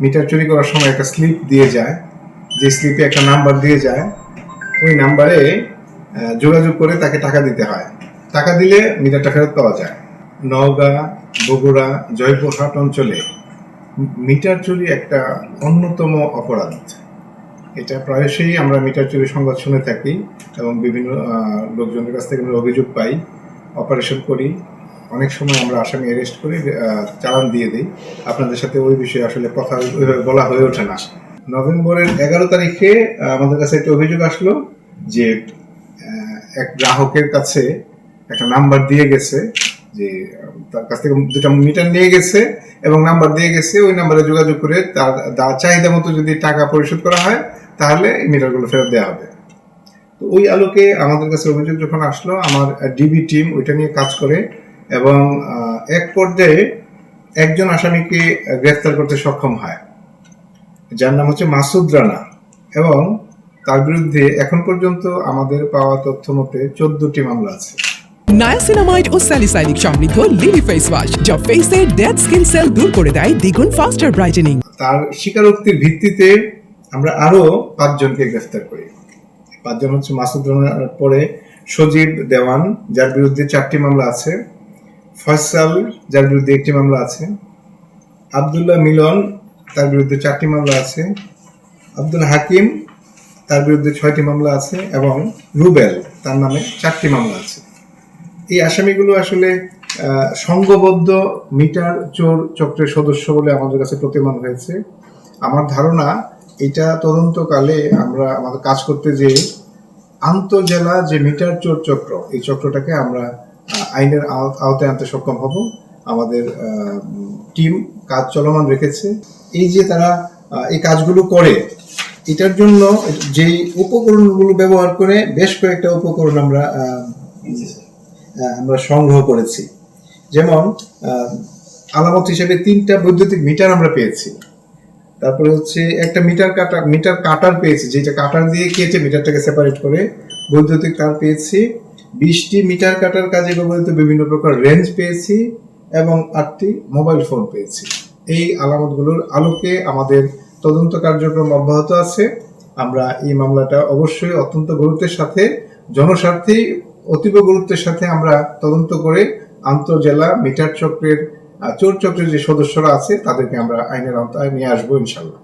Metre চুরি করার সময় একটা স্লিপ দিয়ে যায়। যে স্লিপে একটা নাম্বার দিয়ে যায়, ওই নাম্বারে যোগাযোগ করে তাকে টাকা দিতে হয়। টাকা দিলে মিটারটা ফেরত পাওয়া যায়। নওগাঁ, বগুড়া, জয়পুরহাট অঞ্চলে মিটার চুরি একটা অন্যতম অপরাধ। এটা প্রায়শই আমরা মিটার চুরি সংবাদ শুনে থাকি এবং বিভিন্ন লোকজনের কাছ থেকে আমরা অভিযোগ পাই, অপারেশন করি। অনেক সময় আমরা আসামি অ্যারেস্ট করে চালান দিয়ে দিই। আপনাদের সাথে ওই বিষয়ে আসলে কথা ওইভাবে বলা হয়ে ওঠে না। নভেম্বরের এগারো তারিখে আমাদের কাছে একটা অভিযোগ আসলো যে এক গ্রাহকের কাছে একটা নাম্বার দিয়ে গেছে, যে, তার কাছ থেকে দুটা মিটার নিয়ে গেছে এবং নাম্বার দিয়ে গেছে। ওই নাম্বারে যোগাযোগ করে তার চাহিদা মতো যদি টাকা পরিশোধ করা হয়, তাহলে মিটারগুলো ফেরত দেওয়া হবে। তো ওই আলোকে আমাদের কাছে অভিযোগ যখন আসলো, আমার ডিবি টিম ওইটা নিয়ে কাজ করে। এবং এক পর্যায়ে একজন আসামিকে গ্রেফতার করতে সক্ষম হয়। যার নাম হচ্ছে মাসুদ রানা এবং তার বিরুদ্ধে এখন পর্যন্ত আমাদের পাওয়া তথ্য মতে চোদ্দটি মামলা আছে। নায়াসিনামাইড ও স্যালিসাইনিক সমৃদ্ধ লিলি ফেস ওয়াশ যা ফেসের ডেড স্কিন সেল দূর করে দেয় দ্বিগুণ ফাস্টার ব্রাইটেনিং। তার স্বীকারোক্তির ভিত্তিতে আমরা আরও পাঁচজনকে গ্রেফতার করি। পাঁচজন হচ্ছে মাসুদ রানার পরে সজীব দেওয়ান যার বিরুদ্ধে চারটি মামলা আছে। ফয়সাল, যার বিরুদ্ধে একটি মামলা আছে। আবদুল্লাহ মিলন, তার বিরুদ্ধে চারটি মামলা আছে। আব্দুল হাকিম, তার বিরুদ্ধে ছয়টি মামলা আছে এবং রুবেল, তার নামে চারটি মামলা আছে। এই আসামিগুলো আসলে সংঘবদ্ধ মিটার চোর চক্রের সদস্য বলে আমাদের কাছে প্রতিমান হয়েছে। আমার ধারণা, এটা তদন্তকালে আমরা আমাদের কাজ করতে যে আন্তজেলা যে মিটার চোর চক্র, এই চক্রটাকে আমরা আইনের আও- আওতায় আনতে সক্ষম হব। আমাদের টিম কাজ চলমান রেখেছে। এই যে তারা এই কাজগুলো করে, এটার জন্য যেই উপকরণগুলো ব্যবহার করে বেশ কয়েকটা উপকরণ আমরা আমরা সংগ্রহ করেছি। যেমন আলামত হিসেবে তিনটা বৈদ্যুতিক মিটার আমরা পেয়েছি। তারপরে হচ্ছে একটা মিটার কাটার মিটার কাটার পেয়েছি যেটা কাটার দিয়ে কেটে মিটারটাকে সেপারেট করে বৈদ্যুতিক তার পেয়েছি। বিশটি মিটার কাটার কাজে ব্যবহৃত বিভিন্ন প্রকার রেঞ্জ পেয়েছি এবং আটটি মোবাইল ফোন পেয়েছি। এই আলামতগুলোর আলোকে আমাদের তদন্ত কার্যক্রম অব্যাহত আছে। আমরা এই মামলাটা অবশ্যই অত্যন্ত গুরুত্বের সাথে, জনস্বার্থে, অতীব গুরুত্বের সাথে আমরা তদন্ত করে আন্তজেলা মিটার চক্রের চোর চক্রের যে সদস্যরা আছে, তাদেরকে আমরা আইনের আওতায় নিয়ে আসব ইনশাল্লাহ